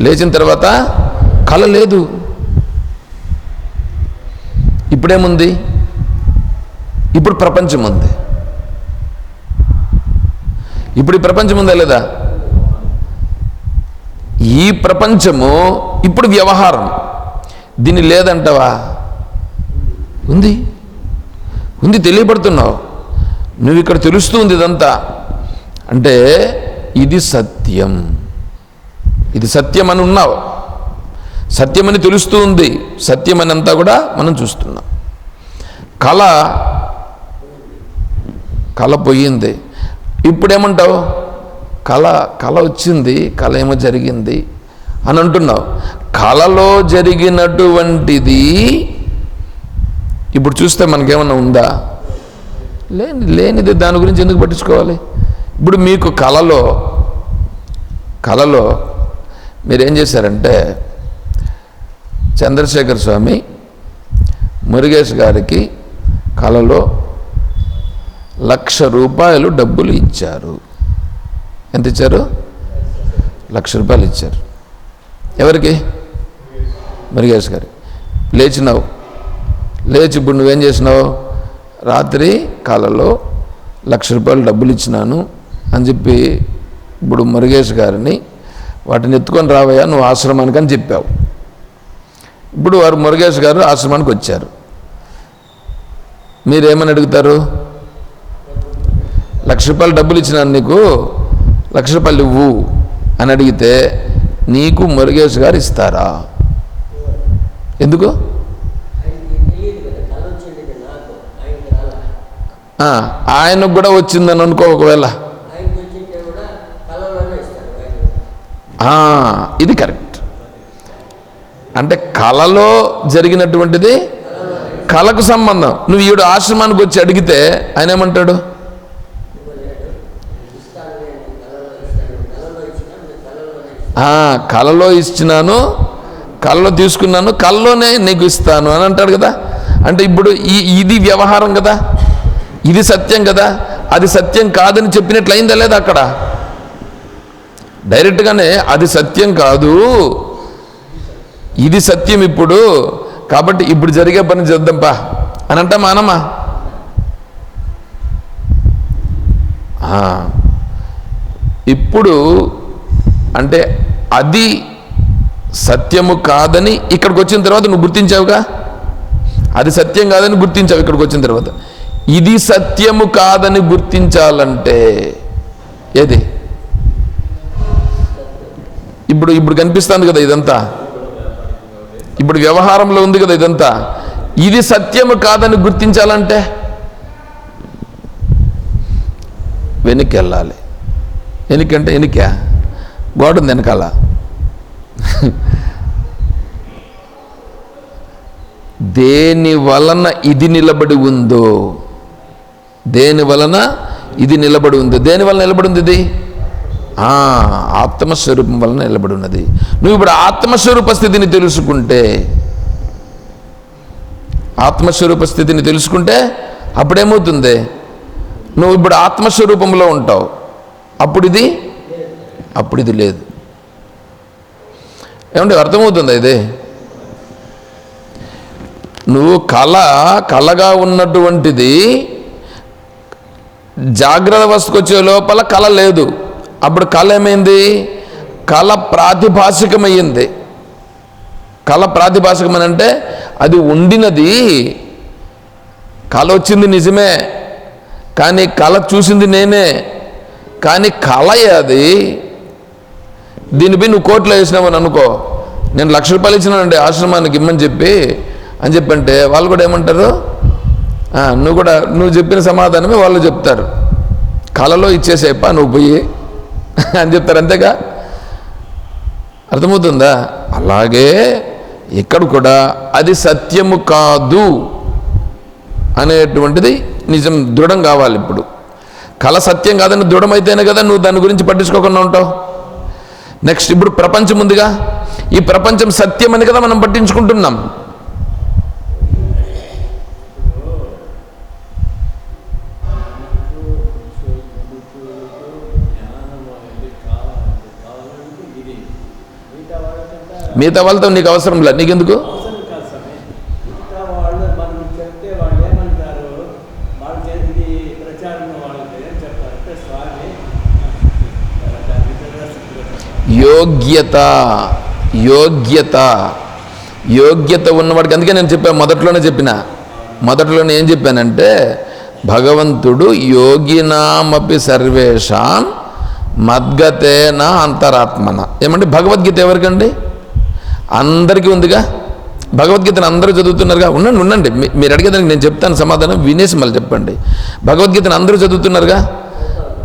లేచిన తర్వాత కళ లేదు. ఇప్పుడేముంది? ఇప్పుడు ప్రపంచం ఉంది. ఇప్పుడు ఈ ప్రపంచం ఉందా లేదా? ఈ ప్రపంచము ఇప్పుడు వ్యవహారం. దీన్ని లేదంటావా? ఉంది. ఉంది తెలియబడుతున్నావు. నువ్వు ఇక్కడ తెలుస్తూ ఉంది ఇదంతా. అంటే ఇది సత్యం. ఇది సత్యం అని ఉన్నావు సత్యమని తెలుస్తూ ఉంది సత్యమని అంతా కూడా మనం చూస్తున్నాం. కళ కళ పోయింది. ఇప్పుడేమంటావు? కళ కళ వచ్చింది. కళ ఏమో జరిగింది అని అంటున్నావు. కళలో జరిగినటువంటిది ఇప్పుడు చూస్తే మనకేమన్నా ఉందా? లేని లేనిది దాని గురించి ఎందుకు పట్టించుకోవాలి? ఇప్పుడు మీకు కళలో కళలో మీరేం చేశారంటే చంద్రశేఖర స్వామి మురుగేష్ గారికి కళలో లక్ష రూపాయలు డబ్బులు ఇచ్చారు. ఎంత ఇచ్చారు? లక్ష రూపాయలు ఇచ్చారు. ఎవరికి? మురుగేష్ గారి లేచినావు. లేచి ఇప్పుడు నువ్వేం చేసినావు? రాత్రి కళలో లక్ష రూపాయలు డబ్బులు ఇచ్చినాను అని చెప్పి ఇప్పుడు మురుగేష్ గారిని వాటిని ఎత్తుకొని రావయ్యా నువ్వు ఆశ్రమానికి అని చెప్పావు. ఇప్పుడు వారు మురుగేష్ గారు ఆశ్రమానికి వచ్చారు. మీరేమని అడుగుతారు? లక్ష రూపాయలు డబ్బులు ఇచ్చినాను నీకు లక్ష రూపాయలు ఇవ్వు అని అడిగితే నీకు మురుగేష్ గారు ఇస్తారా? ఎందుకు? ఆయనకు కూడా వచ్చిందని అనుకో ఒకవేళ ఆయనకి వచ్చింటే కూడా కళలోనే ఇస్తారు ఆయన ఆ, ఇది కరెక్ట్. అంటే కళలో జరిగినటువంటిది కళకు సంబంధం. నువ్వు ఈడు ఆశ్రమానికి వచ్చి అడిగితే ఆయన ఏమంటాడు? కళలో కళలో కళలో ఇచ్చినాను కళ్ళలో తీసుకున్నాను కళ్ళలోనే నీకు ఇస్తాను అని అంటాడు కదా. అంటే ఇప్పుడు ఈ ఇది వ్యవహారం కదా. ఇది సత్యం కదా. అది సత్యం కాదని చెప్పినట్లయిందా లేదా అక్కడ? డైరెక్ట్గానే అది సత్యం కాదు. ఇది సత్యం ఇప్పుడు. కాబట్టి ఇప్పుడు జరిగే పని చేద్దాంపా అని అంటామా మానమ్మా ఇప్పుడు అంటే అది సత్యము కాదని ఇక్కడికి వచ్చిన తర్వాత నువ్వు గుర్తించావుగా? అది సత్యం కాదని గుర్తించావు ఇక్కడికి వచ్చిన తర్వాత. ఇది సత్యము కాదని గుర్తించాలంటే ఏది? ఇప్పుడు ఇప్పుడు కనిపిస్తుంది కదా ఇదంతా. ఇప్పుడు వ్యవహారంలో ఉంది కదా ఇదంతా. ఇది సత్యము కాదని గుర్తించాలంటే వెనక్కి వెళ్ళాలి వెనకంటే వెనుక. గోడ ఉంది వెనకాల. దేని వలన ఇది నిలబడి ఉందో దేని వలన ఇది నిలబడి ఉందో దేని వలన నిలబడి ఉంది ఇది? ఆత్మస్వరూపం వలన నిలబడి ఉన్నది. నువ్వు ఇప్పుడు ఆత్మస్వరూప స్థితిని తెలుసుకుంటే ఆత్మస్వరూప స్థితిని తెలుసుకుంటే అప్పుడేమవుతుంది? నువ్వు ఇప్పుడు ఆత్మస్వరూపంలో ఉంటావు. అప్పుడు ఇది అప్పుడు ఇది లేదు. ఏమంటే అర్థమవుతుంది ఇది? నువ్వు కళ కళగా ఉన్నటువంటిది జాగ్రత్త వస్తుకొచ్చే లోపల కళ లేదు. అప్పుడు కళ ఏమైంది కళ ప్రాతిభాషికమయ్యింది కళ ప్రాతిభాషికం అని అంటే అది ఉండినది. కళ వచ్చింది నిజమే. కానీ కళ చూసింది నేనే. కానీ కళ అది దీనిపై నువ్వు కోట్లో వేసినావని అనుకో. నేను లక్ష రూపాయలు ఇచ్చినానండి ఆశ్రమానికి ఇమ్మని చెప్పి. అని చెప్పంటే వాళ్ళు కూడా ఏమంటారు? నువ్వు కూడా నువ్వు చెప్పిన సమాధానమే వాళ్ళు చెప్తారు. కళలో ఇచ్చేసేపా నువ్వు పోయి. అని చెప్తారు అంతేగా? అర్థమవుతుందా? అలాగే ఇక్కడ కూడా అది సత్యము కాదు అనేటువంటిది నిజం దృఢం కావాలి ఇప్పుడు. కళ సత్యం కాదని దృఢమైతేనే కదా నువ్వు దాని గురించి పట్టించుకోకుండా ఉంటావు. నెక్స్ట్ ఇప్పుడు ప్రపంచం ఉందిగా. ఈ ప్రపంచం సత్యం అని కదా మనం పట్టించుకుంటున్నాం. మిగతా వాళ్ళతో నీకు అవసరం లేదు. నీకెందుకు? యోగ్యత యోగ్యత యోగ్యత ఉన్నవాడికి అందుకే నేను చెప్పాను మొదట్లోనే చెప్పిన. మొదట్లోనే ఏం చెప్పానంటే భగవంతుడు యోగినామపి సర్వేషాం మద్గతేన అంతరాత్మన. ఏమంటే భగవద్గీత ఎవరికండి? అందరికీ ఉందిగా. భగవద్గీతను అందరూ చదువుతున్నారుగా. ఉండండి ఉండండి. మీరు అడిగేదానికి నేను చెప్తాను సమాధానం వినేసి మళ్ళీ చెప్పండి. భగవద్గీతను అందరూ చదువుతున్నారుగా?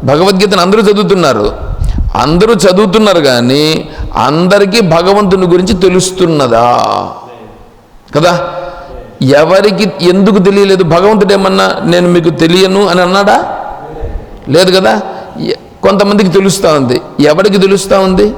భగవద్గీతను అందరూ చదువుతున్నారు. అందరూ చదువుతున్నారు కానీ అందరికీ భగవంతుని గురించి తెలుస్తున్నదా? కదా? ఎవరికి ఎందుకు తెలియలేదు? భగవంతుడు ఏమన్నా నేను మీకు తెలియను అని అన్నాడా? లేదు కదా? కొంతమందికి తెలుస్తూ ఉంది. ఎవరికి తెలుస్తూ ఉంది?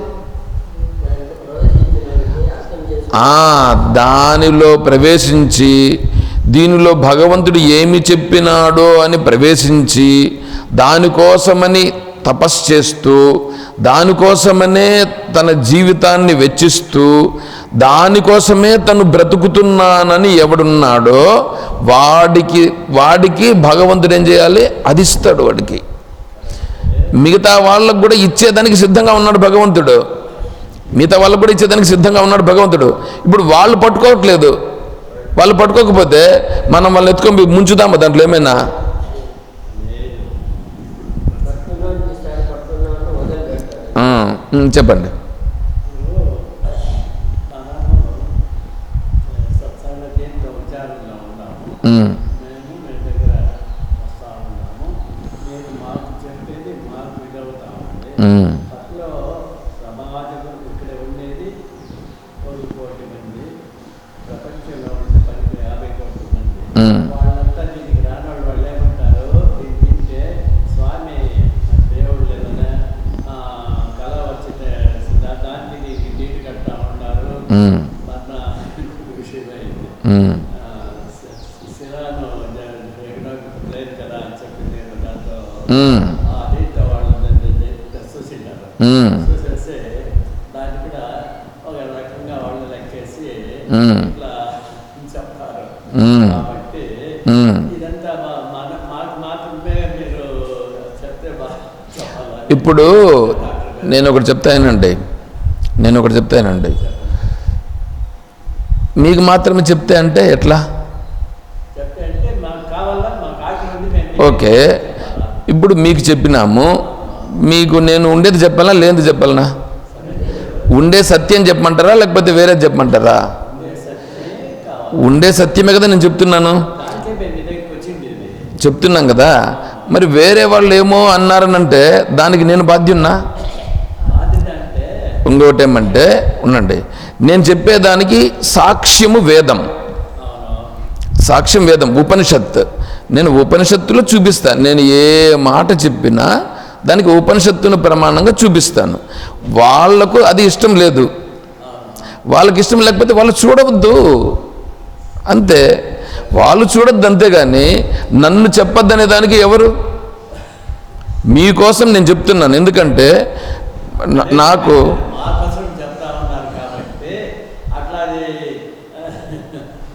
దానిలో ప్రవేశించి దీనిలో భగవంతుడు ఏమి చెప్పినాడో అని ప్రవేశించి దానికోసమని తపస్సు చేస్తూ దానికోసమనే తన జీవితాన్ని వెచ్చిస్తూ దానికోసమే తను బ్రతుకుతున్నానని ఎవడున్నాడో వాడికి వాడికి భగవంతుడు ఏం చేయాలి? అది ఇస్తాడు వాడికి. మిగతా వాళ్ళకు కూడా ఇచ్చేదానికి సిద్ధంగా ఉన్నాడు భగవంతుడు. మిగతా వాళ్ళకు కూడా ఇచ్చేదానికి సిద్ధంగా ఉన్నాడు భగవంతుడు. ఇప్పుడు వాళ్ళు పట్టుకోవట్లేదు. వాళ్ళు పట్టుకోకపోతే మనం వాళ్ళని ఎత్తుకొని ముంచుదామా దాంట్లో ఏమైనా? చెప్పండి మనము సత్సంగ దీంట్లో విచారంలో ఉన్నాము ఉమ్, మేము మీ దగ్గర వస్తా ఉన్నాము మీరు మాకు చెప్పేది మాకు ఇదవుతా ఉంది ఉమ్, అట్లో సమాజం ఇక్కడ ఉండేది ఒక కోటి మంది ప్రపంచంలో ఉండే పది యాభై కోట్ల మంది ఉమ్. వాళ్ళంతా దీనికి రానోళ్ళు వాళ్ళు ఏమంటారు దీన్ని తింటే స్వామి దేవుడు లేదనే ఆ, కళ వచ్చిన దా- దానికి నీకు నీటి కట్టా ఉన్నారు ఉమ్, మన విషయమైంది ఉమ్, శిలాను ఎక్కడో లేదు కదా అని చెప్పి నేను దాంతో ఉమ్, ఆ దీంతో వాళ్ళు చూసినారు ఉమ్, దాన్ని కూడా ఒక రకంగా వాళ్ళు లెక్కేసి ఇట్లా చెప్తారు కాబట్టి ఇదంతా మాకు మాత్రమే మీరు చెప్తే ఇప్పుడు నేను ఒకటి చెప్తానండి. నేను ఒకటి చెప్తానండి. మీకు మాత్రమే చెప్తే అంటే ఎట్లా? ఓకే. ఇప్పుడు మీకు చెప్పినాము. మీకు నేను ఉండేది చెప్పాలా? లేనిది చెప్పాలనా? ఉండే సత్యం చెప్పమంటారా? లేకపోతే వేరే చెప్పమంటారా? ఉండే సత్యమే కదా నేను చెప్తున్నాను. చెప్తున్నాం కదా. మరి వేరే వాళ్ళు ఏమో అన్నారనంటే దానికి నేను బాధ్యున్నా? ఇంకోటి ఏమంటే ఉండండి. నేను చెప్పేదానికి సాక్ష్యము వేదం. సాక్ష్యం వేదం ఉపనిషత్. నేను ఉపనిషత్తులో చూపిస్తాను. నేను ఏ మాట చెప్పినా దానికి ఉపనిషత్తును ప్రమాణంగా చూపిస్తాను. వాళ్ళకు అది ఇష్టం లేదు. వాళ్ళకి ఇష్టం లేకపోతే వాళ్ళు చూడవద్దు. అంతే. వాళ్ళు చూడొద్దు అంతేగాని నన్ను చెప్పొద్దనే దానికి ఎవరు? మీకోసం నేను చెప్తున్నాను. ఎందుకంటే నాకు మా కోసం చెప్తా ఉన్నారు కాబట్టి అట్లా అది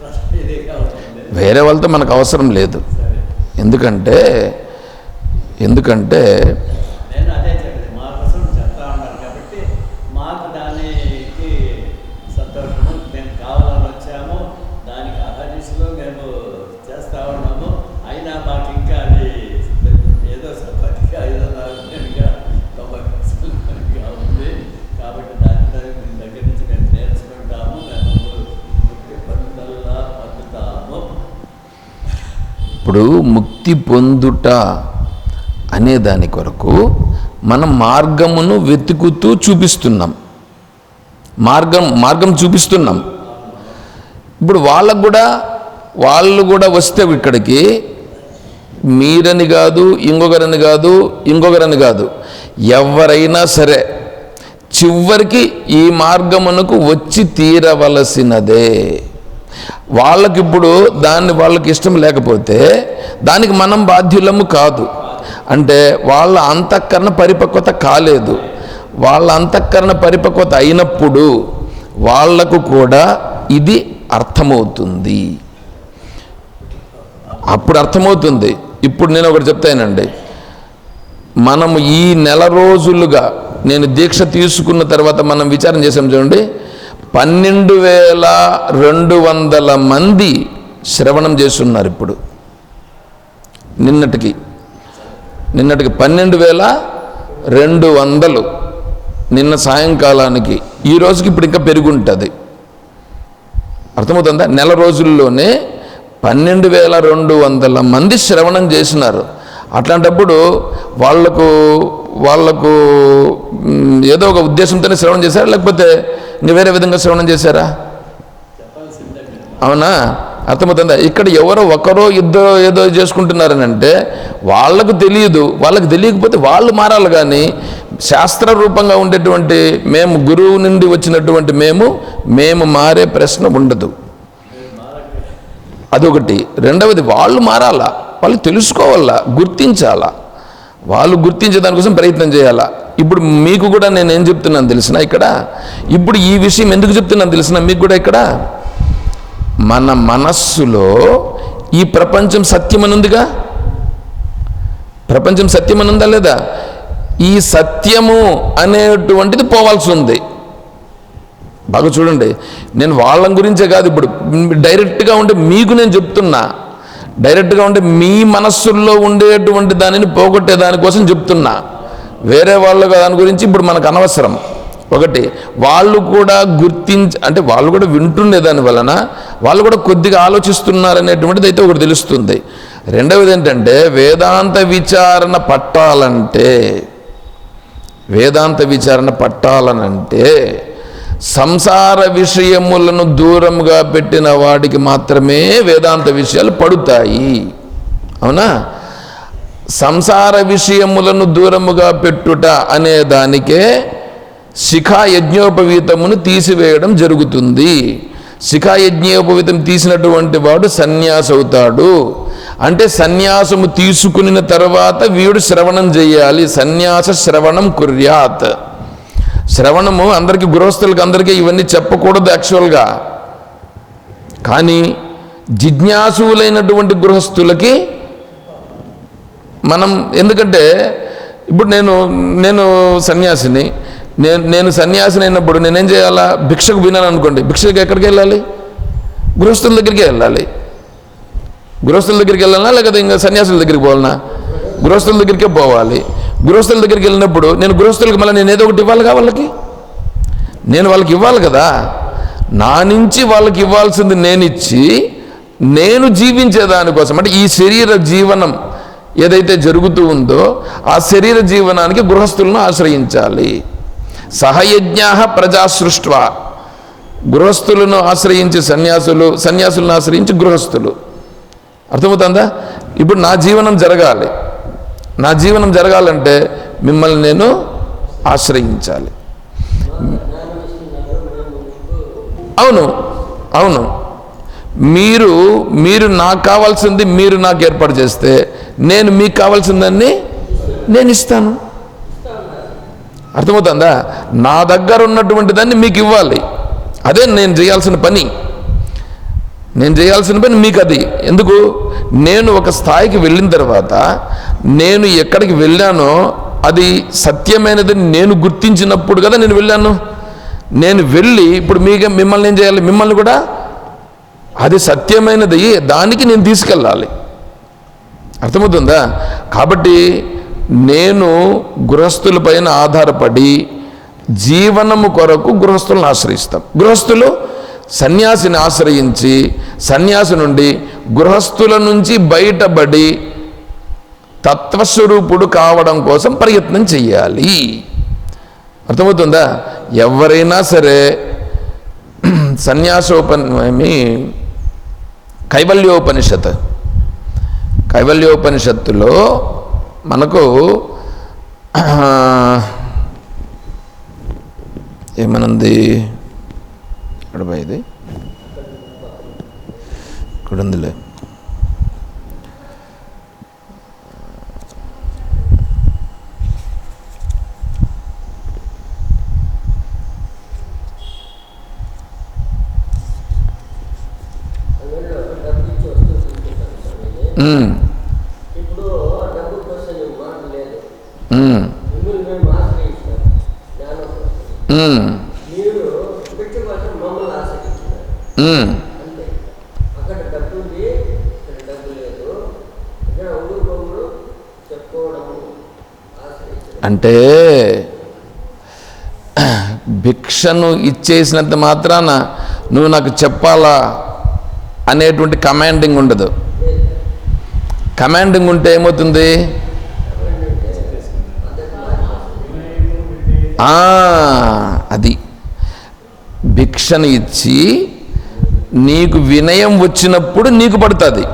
ప్రశ్న ఇదిగా ఉంటుంది వేరే వాళ్ళతో మనకు అవసరం లేదు. ఎందుకంటే ఎందుకంటే నేను అదే చెప్పేది మా కోసం చెప్తా ఉన్నారు కాబట్టి మాకు దానికి సంతోషము మేము కావాలని వచ్చాము దానికి అహర్నిశలో మేము చేస్తా ఉన్నాము అయినా మాకు ఇంకా అది ఏదో సంపత్తిగా ఏదో నాలుగుగా గొప్పగా ఉంది కాబట్టి దాంట్లో మీ దగ్గర నుంచి మేము నేర్చుకుంటాము మేము ముక్తి పొందల్లా పొందుతాము ఇప్పుడు ముక్తి పొందుట అనే దాని కొరకు మనం మార్గమును వెతుకుతూ చూపిస్తున్నాం. మార్గం మార్గం చూపిస్తున్నాం. ఇప్పుడు వాళ్ళకు కూడా వాళ్ళు కూడా వస్తే ఇక్కడికి మీరని కాదు ఇంకొకరని కాదు ఇంకొకరని కాదు. ఎవరైనా సరే చివరికి ఈ మార్గమునకు వచ్చి తీరవలసినదే. వాళ్ళకి ఇప్పుడు దాన్ని వాళ్ళకి ఇష్టం లేకపోతే దానికి మనం బాధ్యులము కాదు. అంటే వాళ్ళ అంతఃకరణ పరిపక్వత కాలేదు. వాళ్ళ అంతఃకరణ పరిపక్వత అయినప్పుడు వాళ్ళకు కూడా ఇది అర్థమవుతుంది. అప్పుడు అర్థమవుతుంది. ఇప్పుడు నేను ఒకటి చెప్తానండి. మనము ఈ నెల రోజులుగా నేను దీక్ష తీసుకున్న తర్వాత మనం విచారం చేసాం చూడండి. పన్నెండు వేల రెండు వందల మంది శ్రవణం చేస్తున్నారు ఇప్పుడు. నిన్నటికి నిన్నటికి పన్నెండు వేల రెండు వందలు. నిన్న సాయంకాలానికి ఈ రోజుకి ఇప్పుడు ఇంకా పెరుగుంటుంది. అర్థమవుతుందా? నెల రోజుల్లోనే పన్నెండు వేల రెండు వందల మంది శ్రవణం చేసినారు. అట్లాంటప్పుడు వాళ్ళకు వాళ్ళకు ఏదో ఒక ఉద్దేశంతోనే శ్రవణం చేశారు? లేకపోతే ఇంక వేరే విధంగా శ్రవణం చేశారా? అవునా? అర్థమవుతుందా? ఇక్కడ ఎవరో ఒకరో ఇద్దరు ఏదో చేసుకుంటున్నారని అంటే వాళ్ళకు తెలియదు. వాళ్ళకి తెలియకపోతే వాళ్ళు మారాలి కానీ శాస్త్ర రూపంగా ఉండేటువంటి మేము గురువు నుండి వచ్చినటువంటి మేము మేము మారే ప్రశ్న ఉండదు. అదొకటి. రెండవది వాళ్ళు మారాలా? వాళ్ళు తెలుసుకోవాలా? గుర్తించాలా? వాళ్ళు గుర్తించే దానికోసం ప్రయత్నం చేయాలా? ఇప్పుడు మీకు కూడా నేను ఏం చెప్తున్నాను తెలిసిన ఇక్కడ? ఇప్పుడు ఈ విషయం ఎందుకు చెప్తున్నాను తెలిసిన మీకు కూడా ఇక్కడ? మన మనస్సులో ఈ ప్రపంచం సత్యమనుందిగా? ప్రపంచం సత్యమనుందా లేదా? ఈ సత్యము అనేటువంటిది పోవాల్సి ఉంది బాగా చూడండి. నేను వాళ్ళ గురించే కాదు ఇప్పుడు. డైరెక్ట్గా ఉంటే మీకు నేను చెప్తున్నా. డైరెక్ట్గా ఉంటే మీ మనస్సుల్లో ఉండేటువంటి దానిని పోగొట్టే దానికోసం చెప్తున్నా. వేరే వాళ్ళ దాని గురించి ఇప్పుడు మనకు అనవసరం. ఒకటి వాళ్ళు కూడా గుర్తించ అంటే వాళ్ళు కూడా వింటుండే దాని వలన వాళ్ళు కూడా కొద్దిగా ఆలోచిస్తున్నారనేటువంటిది అయితే ఒకటి తెలుస్తుంది. రెండవది ఏంటంటే వేదాంత విచారణ పట్టాలంటే వేదాంత విచారణ పట్టాలనంటే సంసార విషయములను దూరంగా పెట్టిన వాడికి మాత్రమే వేదాంత విషయాలు పడుతాయి. అవునా? సంసార విషయములను దూరముగా పెట్టుట అనే దానికే శిఖా యజ్ఞోపవీతమును తీసివేయడం జరుగుతుంది. శిఖా యజ్ఞోపవీతం తీసినటువంటి వాడు సన్యాసి అవుతాడు. అంటే సన్యాసము తీసుకుని తర్వాత వీడు శ్రవణం చేయాలి. సన్యాస శ్రవణం కుర్యాత్. శ్రవణము అందరికీ గృహస్థులకి అందరికీ ఇవన్నీ చెప్పకూడదు యాక్చువల్గా కానీ జిజ్ఞాసువులైనటువంటి గృహస్థులకి మనం ఎందుకంటే ఇప్పుడు నేను నేను సన్యాసిని నేను నేను సన్యాసిని అయినప్పుడు నేనేం చేయాలా? భిక్షకు వినాలనుకోండి అనుకోండి భిక్షకు ఎక్కడికి వెళ్ళాలి? గృహస్థుల దగ్గరికి వెళ్ళాలి. గృహస్థుల దగ్గరికి వెళ్ళాలా? లేకపోతే ఇంకా సన్యాసుల దగ్గరికి పోవాలనా గృహస్థుల దగ్గరికే పోవాలి. గృహస్థుల దగ్గరికి వెళ్ళినప్పుడు నేను గృహస్థులకు మళ్ళీ నేను ఏదో ఒకటి ఇవ్వాలిగా వాళ్ళకి? నేను వాళ్ళకి ఇవ్వాలి కదా? నా నుంచి వాళ్ళకి ఇవ్వాల్సింది నేను ఇచ్చి నేను జీవించే దానికోసం అంటే ఈ శరీర జీవనం ఏదైతే జరుగుతూ ఉందో ఆ శరీర జీవనానికి గృహస్థులను ఆశ్రయించాలి. సహయజ్ఞా ప్రజాసృష్ట గృహస్థులను ఆశ్రయించి సన్యాసులు సన్యాసులను ఆశ్రయించి గృహస్థులు. అర్థమవుతుందా? ఇప్పుడు నా జీవనం జరగాలి. నా జీవనం జరగాలంటే మిమ్మల్ని నేను ఆశ్రయించాలి. అవును అవును. మీరు మీరు నాకు కావాల్సింది మీరు నాకు ఏర్పాటు చేస్తే నేను మీకు కావాల్సిందాన్ని నేను ఇస్తాను. అర్థమవుతుందా? నా దగ్గర ఉన్నటువంటి దాన్ని మీకు ఇవ్వాలి. అదే నేను చేయాల్సిన పని. నేను చేయాల్సిన పని మీకు అది ఎందుకు? నేను ఒక స్థాయికి వెళ్ళిన తర్వాత నేను ఎక్కడికి వెళ్ళానో అది సత్యమైనదని నేను గుర్తించినప్పుడు కదా నేను వెళ్ళాను. నేను వెళ్ళి ఇప్పుడు మీకు మిమ్మల్ని ఏం చేయాలి? మిమ్మల్ని కూడా అది సత్యమైనది. దానికి నేను తీసుకెళ్ళాలి. అర్థమవుతుందా? కాబట్టి నేను గృహస్థులపైన ఆధారపడి జీవనము కొరకు గృహస్థులను ఆశ్రయిస్తాం. గృహస్థులు సన్యాసిని ఆశ్రయించి సన్యాసి నుండి గృహస్థుల నుంచి బయటపడి తత్వస్వరూపుడు కావడం కోసం ప్రయత్నం చెయ్యాలి. అర్థమవుతుందా? ఎవరైనా సరే సన్యాసోపని కైవల్యోపనిషత్. కైవల్యోపనిషత్తులో మనకు ఏమనుంది? ఎక్కడ ఇది ఇక్కడ ఉందిలే Mm. అంటే భిక్షను ఇచ్చేసినంత మాత్రాన నువ్వు నాకు చెప్పాలా అనేటువంటి కమాండింగ్ ఉండదు. కమాండింగ్ ఉంటే ఏమవుతుంది? అది. భిక్షను ఇచ్చి నీకు వినయం వచ్చినప్పుడు నీకు పడుతుంది.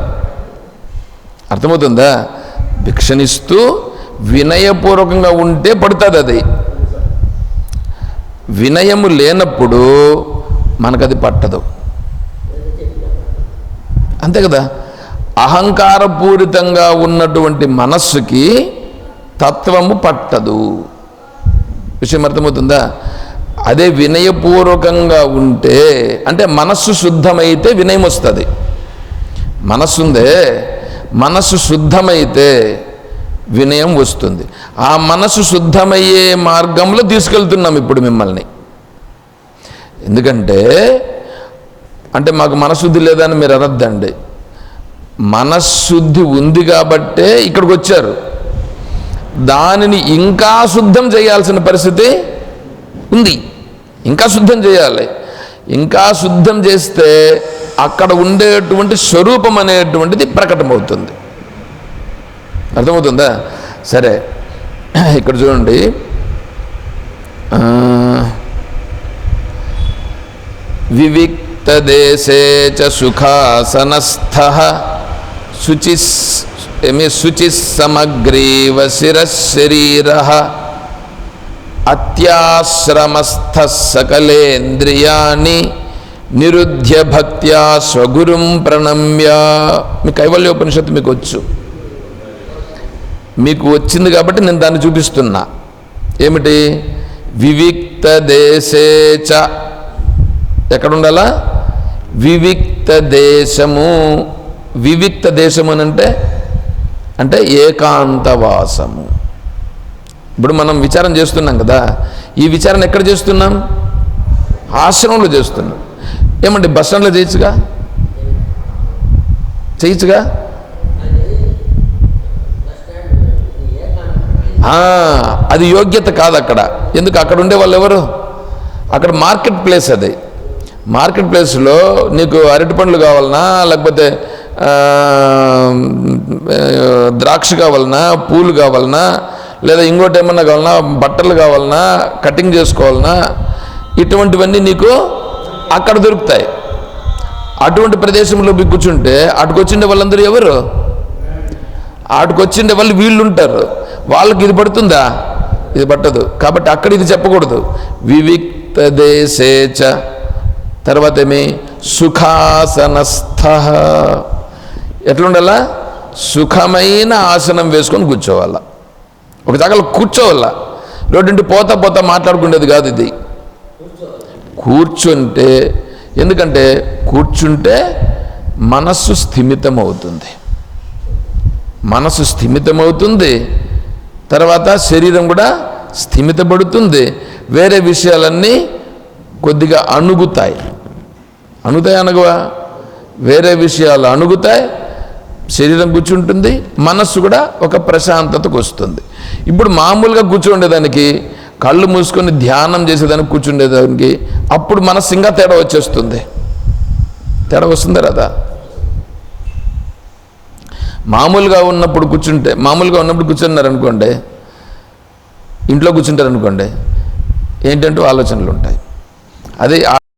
అర్థమవుతుందా? భిక్షనిస్తూ వినయపూర్వకంగా ఉంటే పడుతుంది అది. వినయము లేనప్పుడు మనకది పట్టదు. అంతే కదా? అహంకారపూరితంగా ఉన్నటువంటి మనస్సుకి తత్వము పట్టదు. విషయం అర్థమవుతుందా? అదే వినయపూర్వకంగా ఉంటే అంటే మనస్సు శుద్ధమైతే వినయం వస్తుంది. మనస్సుందే మనస్సు శుద్ధమైతే వినయం వస్తుంది. ఆ మనసు శుద్ధమయ్యే మార్గంలో తీసుకెళ్తున్నాం ఇప్పుడు మిమ్మల్ని. ఎందుకంటే అంటే మాకు మనశుద్ధి లేదని మీరు అనద్దండి. మనశుద్ధి ఉంది కాబట్టే ఇక్కడికి వచ్చారు దానిని ఇంకా శుద్ధం చేయాల్సిన పరిస్థితి ఉంది. ఇంకా శుద్ధం చేయాలి. ఇంకా శుద్ధం చేస్తే అక్కడ ఉండేటువంటి స్వరూపం అనేటువంటిది ప్రకటమవుతుంది. అర్థమవుతుందా? సరే. ఇక్కడ చూడండి. వివిక్తదేశే చ సుఖాసనస్థ శుచి ఏమి శుచి సమగ్రీవ శిరశరీర అత్యాశ్రమస్థ సకలేంద్రియాన్ని నిరుధ్య భక్త్యా స్వగురుం ప్రణమ్య. మీ కైవల్యోపనిషత్తు మీకు వచ్చు మీకు వచ్చింది కాబట్టి నేను దాన్ని చూపిస్తున్నా. ఏమిటి? వివిక్త దేశేచ ఎక్కడ ఉండాలా వివిక్త దేశము వివిక్త దేశము అని అంటే అంటే ఏకాంతవాసము. ఇప్పుడు మనం విచారం చేస్తున్నాం కదా ఈ విచారణ ఎక్కడ చేస్తున్నాం? ఆశ్రమంలో చేస్తున్నాం. ఏమండి బస్ స్టాండ్లో చేయొచ్చుగా చేయొచ్చుగా అది యోగ్యత కాదు అక్కడ. ఎందుకు? అక్కడ ఉండే వాళ్ళు ఎవరు? అక్కడ మార్కెట్ ప్లేస్ అది. మార్కెట్ ప్లేస్లో నీకు అరటి పండ్లు కావాలన్నా లేకపోతే ద్రాక్ష కావాలన్నా పూలు కావాలన్నా లేదా ఇంకోటి ఏమన్నా కావాలన్నా బట్టలు కావాలన్నా కటింగ్ చేసుకోవాలన్నా ఇటువంటివన్నీ నీకు అక్కడ దొరుకుతాయి. అటువంటి ప్రదేశంలో పోయి కూర్చుంటే అటుకొచ్చిండే వాళ్ళందరూ ఎవరు? ఆటకొచ్చిండే వాళ్ళు వీళ్ళు ఉంటారు వాళ్ళకి ఇది పడుతుందా? ఇది పట్టదు. కాబట్టి అక్కడ ఇది చెప్పకూడదు. వివిక్త దేశేచ తర్వాత ఏమి? సుఖాసనస్థ. ఎట్లుండాలా? సుఖమైన ఆసనం వేసుకొని కూర్చోవాలా? ఒక జాగాలో కూర్చోవాలా? రోడ్డు పోతా పోతా మాట్లాడుకునేది కాదు ఇది. కూర్చుంటే ఎందుకంటే కూర్చుంటే మనస్సు స్థిమితం అవుతుంది మనసు స్థిమితమవుతుంది తర్వాత శరీరం కూడా స్థిమితపడుతుంది. వేరే విషయాలన్నీ కొద్దిగా అణుగుతాయి. అణుగుతాయి అనగవా? వేరే విషయాలు అణుగుతాయి శరీరం కూర్చుంటుంది మనస్సు కూడా ఒక ప్రశాంతతకు వస్తుంది. ఇప్పుడు మామూలుగా కూర్చుండేదానికి కళ్ళు మూసుకొని ధ్యానం చేసేదానికి కూర్చుండేదానికి అప్పుడు మనస్సు ఇంకా తేడా వచ్చేస్తుంది. తేడా వస్తుంది రాదా? మామూలుగా ఉన్నప్పుడు కూర్చుంటే మామూలుగా ఉన్నప్పుడు కూర్చున్నారనుకోండి ఇంట్లో కూర్చుంటారనుకోండి ఏంటంటే ఏంటంటూ ఆలోచనలు ఉంటాయి. అదే